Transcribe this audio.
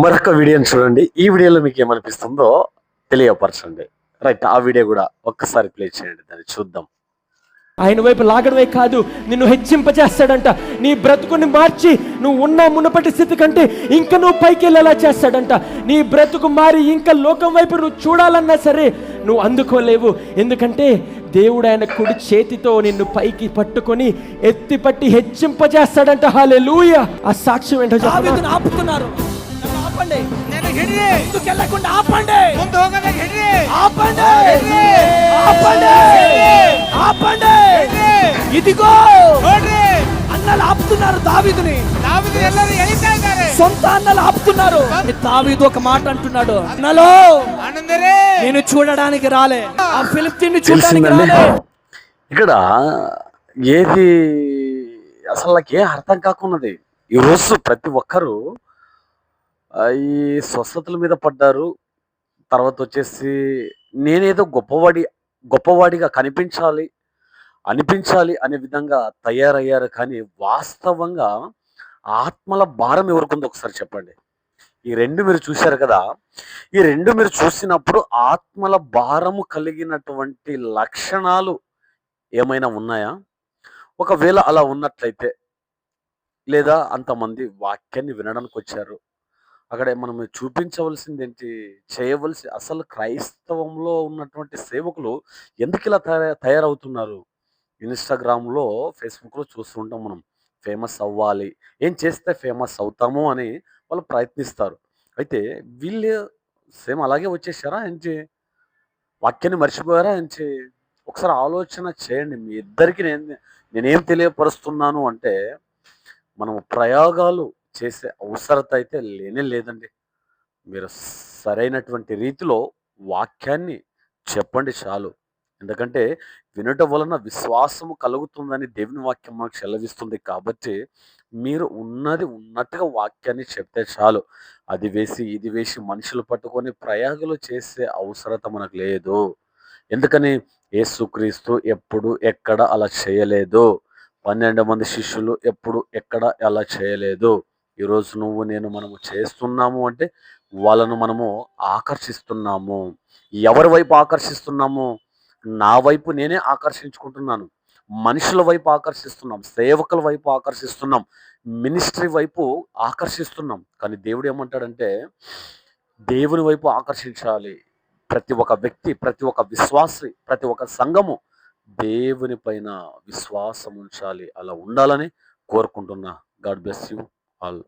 మరొక వీడియోని చూడండి. ఈ వీడియోలో మీకు ఏమనిపిస్తుందో తెలియపరచండి. రైట్ ఆ వీడియో కూడా ఒక్కసారి ప్లే చేయండి. దాన్ని చూద్దాం. ఆయన వైపు లాగడమే కాదు నిన్ను హెచ్చింపచేస్తాడంట. నీ బ్రతుకుని మార్చి నువ్వు ఉన్న మునుపటి స్థితి కంటే ఇంకా నువ్వు పైకి వెళ్ళేలా చేస్తాడంట. నీ బ్రతుకు మారి ఇంకా లోకం వైపు నువ్వు చూడాలన్నా సరే నువ్వు అందుకోలేవు. ఎందుకంటే దేవుడు ఆయన కుడి చేతితో నిన్ను పైకి పట్టుకొని ఎత్తి పట్టి హెచ్చింపజేస్తాడంట హాలే ఆ సాక్ష్యం ఏంటో ఆపుతున్నారు. ఆపండి నేను ಹಿಡ್ರಿ ముందుకు వెళ్ళకుండా ఆపండి ಮುಂದೆ ಹೋಗೋದಾಗ ಹಿಡ್ರಿ ఆపండి ಹಿಡ್ರಿ. ఆపండి ಹಿಡ್ರಿ. ఆపండి ಹಿಡ್ರಿ. ఇదిగో ನೋಡ್ರಿ అన్నలు ఆపుతున్నారు దావీదుని ನಾವಿದು ಎಲ್ಲರೂ ಎಳಿತಾ ಇದ್ದಾರೆ సొంత అన్నలు ఆపుతున్నారు దావీదు ఒక మాట అంటున్నాడు అన్నలో ಆನಂದರೇ నేను చూడడానికి రాలే ఆ ఫిలిప్తీన్ని చూడడానికి తెలిసిందండి రాలే ఇక్కడ ఏది అసలు నాకు ఏం అర్థం కాకున్నది ఈరోజు ప్రతి ఒక్కరూ ఆ, ఈ స్వస్థతల మీద పడ్డారు. తర్వాత వచ్చేసి నేనేదో గొప్పవాడి గొప్పవాడిగా కనిపించాలి అనిపించాలి అనే విధంగా తయారయ్యారు. కానీ వాస్తవంగా ఆత్మల భారం ఎవరికుందో ఒకసారి చెప్పండి. ఈ రెండు మీరు చూశారు కదా. ఈ రెండు మీరు చూసినప్పుడు ఆత్మల భారము కలిగినటువంటి లక్షణాలు ఏమైనా ఉన్నాయా? ఒకవేళ అలా ఉన్నట్లయితే లేదా అంతమంది వాక్యాన్ని వినడానికి వచ్చారు అక్కడ మనం చూపించవలసింది ఏంటి చేయవలసి అసలు క్రైస్తవంలో ఉన్నటువంటి సేవకులు ఎందుకు ఇలా తయారవుతున్నారు? ఇన్స్టాగ్రామ్లో ఫేస్బుక్లో చూస్తుంటాం మనం. ఫేమస్ అవ్వాలి. ఏం చేస్తే ఫేమస్ అవుతాము అని వాళ్ళు ప్రయత్నిస్తారు. అయితే వీళ్ళు సేమ్ అలాగే వచ్చేసారా? ఏంటి? వాక్యాన్ని మర్చిపోయారా? ఏంటి? ఒకసారి ఆలోచన చేయండి. మీ ఇద్దరికి నేను నేనేం తెలియపరుస్తున్నాను అంటే మనం ప్రయోగాలు చేసే అవసరత అయితే లేనే లేదండి. మీరు సరైనటువంటి రీతిలో వాక్యాన్ని చెప్పండి చాలు. ఎందుకంటే వినటం వలన విశ్వాసము కలుగుతుందని దేవుని వాక్యం మనకు సెలవిస్తుంది కాబట్టి మీరు ఉన్నది ఉన్నట్టుగా వాక్యాన్ని చెప్తే చాలు. అది వేసి ఇది వేసి మనుషులు పట్టుకొని ప్రయాగాలు చేసే అవసరత మనకు లేదు. ఎందుకని? ఏసుక్రీస్తు ఎప్పుడు ఎక్కడ అలా చేయలేదు. పన్నెండు మంది శిష్యులు ఎప్పుడు ఎక్కడ అలా చేయలేదు. ఈరోజు నువ్వు నేను మనము చేస్తున్నాము అంటే వాళ్ళను మనము ఆకర్షిస్తున్నాము. ఎవరి వైపు ఆకర్షిస్తున్నాము? నా వైపు నేనే ఆకర్షించుకుంటున్నాను. మనుషుల వైపు ఆకర్షిస్తున్నాం. సేవకుల వైపు ఆకర్షిస్తున్నాం. మినిస్ట్రీ వైపు ఆకర్షిస్తున్నాం. కానీ దేవుడు ఏమంటాడంటే దేవుని వైపు ఆకర్షించాలి. ప్రతి ఒక్క వ్యక్తి ప్రతి ఒక్క విశ్వాసి ప్రతి ఒక్క సంఘము దేవుని పైన విశ్వాసం ఉంచాలి. అలా ఉండాలని కోరుకుంటున్నా. God bless you. قال